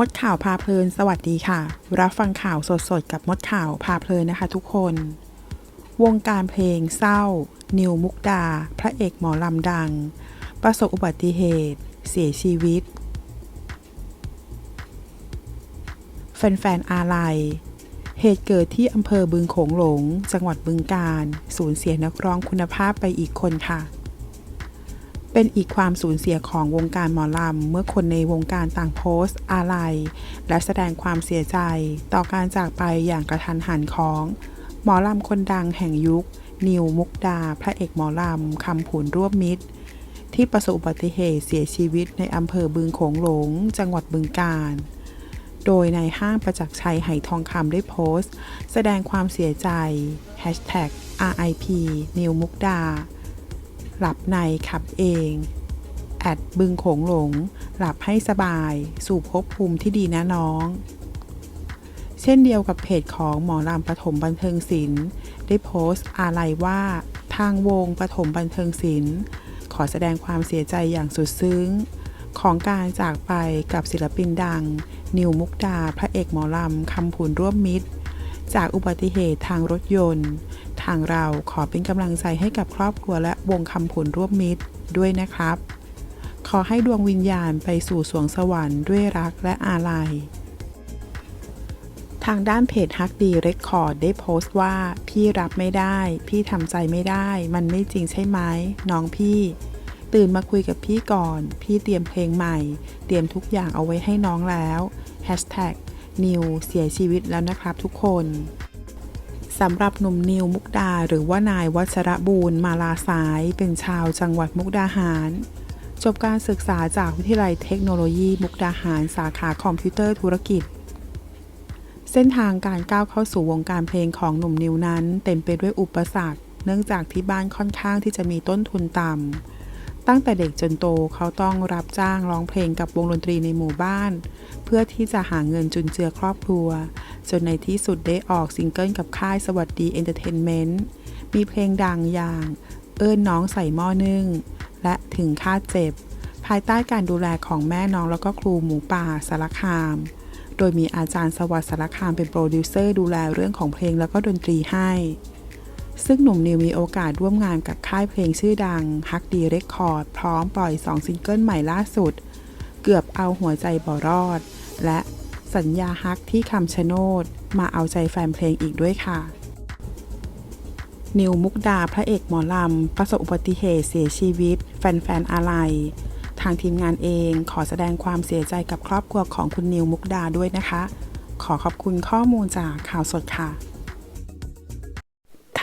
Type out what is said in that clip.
มดข่าวพาเพลิน สวัสดีค่ะ รับฟังข่าวสดๆ กับมดข่าวพาเพลินนะคะทุกคน วงการเพลงเศร้า นิวมุกดา พระเอกหมอลำดัง ประสบอุบัติเหตุ เสียชีวิต แฟนๆ อาลัย เหตุเกิดที่อำเภอบึงโขงหลง จังหวัดบึงกาฬสูญเสียนักร้องคุณภาพไปอีกคนค่ะ เป็นอีกความสูญเสียของวงการหมอลำ เมื่อคนในวงการต่างโพสต์ อาลัย และแสดงความเสียใจ ต่อการจากไปอย่างกระทันหันของ หมอลำคนดังแห่งยุค นิวมุกดา พระเอกหมอลำคำผุนร่วมมิตร ที่ประสบอุบัติเหตุเสียชีวิตในอำเภอบึงโขงหลง จังหวัดบึงกาฬโดยในห้างประจักษ์ชัยไหทองคำได้โพสต์ แสดงความเสียใจ RIP นิวมุกดา หลับในขับเอง แอดบึงโขงหลง หลับให้สบาย สู่ภพภูมิที่ดีนะน้อง เช่นเดียวกับเพจของหมอลำปฐมบันเทิงศิลป์ได้โพสต์อาลัยว่าทางวงปฐมบันเทิงศิลป์ขอแสดงความเสียใจอย่างสุดซึ้ง ของการจากไปกับศิลปินดัง นิวมุกดา พระเอกหมอลำคำผุนร่วมมิตร จากอุบัติเหตุทางรถยนต์ ทางเราขอเป็นกำลังใจให้กับครอบครัวและวงคำผุนร่วมมิตรด้วยนะครับ ขอให้ดวงวิญญาณไปสู่สวงสวรรค์ด้วยรักและอาลัย ทางด้านเพจฮักดีเรคคอร์ดได้โพสต์ว่า พี่รับไม่ได้ พี่ทำใจไม่ได้ มันไม่จริงใช่ไหมน้องพี่ ตื่นมาคุยกับพี่ก่อน พี่เตรียมเพลงใหม่ เตรียมทุกอย่างเอาไว้ให้น้องแล้ว Hashtag นิวเสียชีวิตแล้วนะครับทุกคน สำหรับหนุ่มนิวมุกดาหรือว่านายวัชระบูรมาลาสายเป็นชาวจังหวัดมุกดาหาร จบการศึกษาจากวิทยาลัยเทคโนโลยีมุกดาหารสาขาคอมพิวเตอร์ธุรกิจ เส้นทางการก้าวเข้าสู่วงการเพลงของหนุ่มนิวนั้น เต็มไปด้วยอุปสรรค เนื่องจากที่บ้านค่อนข้างที่จะมีต้นทุนต่ำ ตั้งแต่เด็กจนโตเขาต้องรับจ้างร้องเพลงกับวงดนตรีในหมู่บ้าน เพื่อที่จะหาเงินจุนเจือครอบครัว จนในที่สุดได้ออกซิงเกิลกับค่ายสวัสดีเอนเตอร์เทนเมนต์มีเพลงดังอย่าง เอิ้นน้องใส่หม้อนึ่ง และถึงค่าเจ็บ ภายใต้การดูแลของแม่น้องแล้วก็ครูหมูป่าสารคาม โดยมีอาจารย์สวัสดิ์สารคามเป็นโปรดิวเซอร์ดูแลเรื่องของเพลงแล้วก็ดนตรีให้ ซึ่งหนุ่มนิวมีโอกาสร่วมงานกับค่ายเพลงชื่อดังฮักดีเรคคอร์ดพร้อมปล่อย 2 ซิงเกิลใหม่ล่าสุด เกือบเอาหัวใจบ่รอด และสัญญาฮักที่คำชะโนด มาเอาใจแฟนเพลงอีกด้วยค่ะ นิวมุกดาพระเอกหมอลำ ประสบอุบัติเหตุเสียชีวิต แฟนๆอาลัยทางทีมงานเองขอแสดงความเสียใจกับครอบครัวของคุณนิวมุกดาด้วยนะคะ ขอขอบคุณข้อมูลจากข่าวสดค่ะ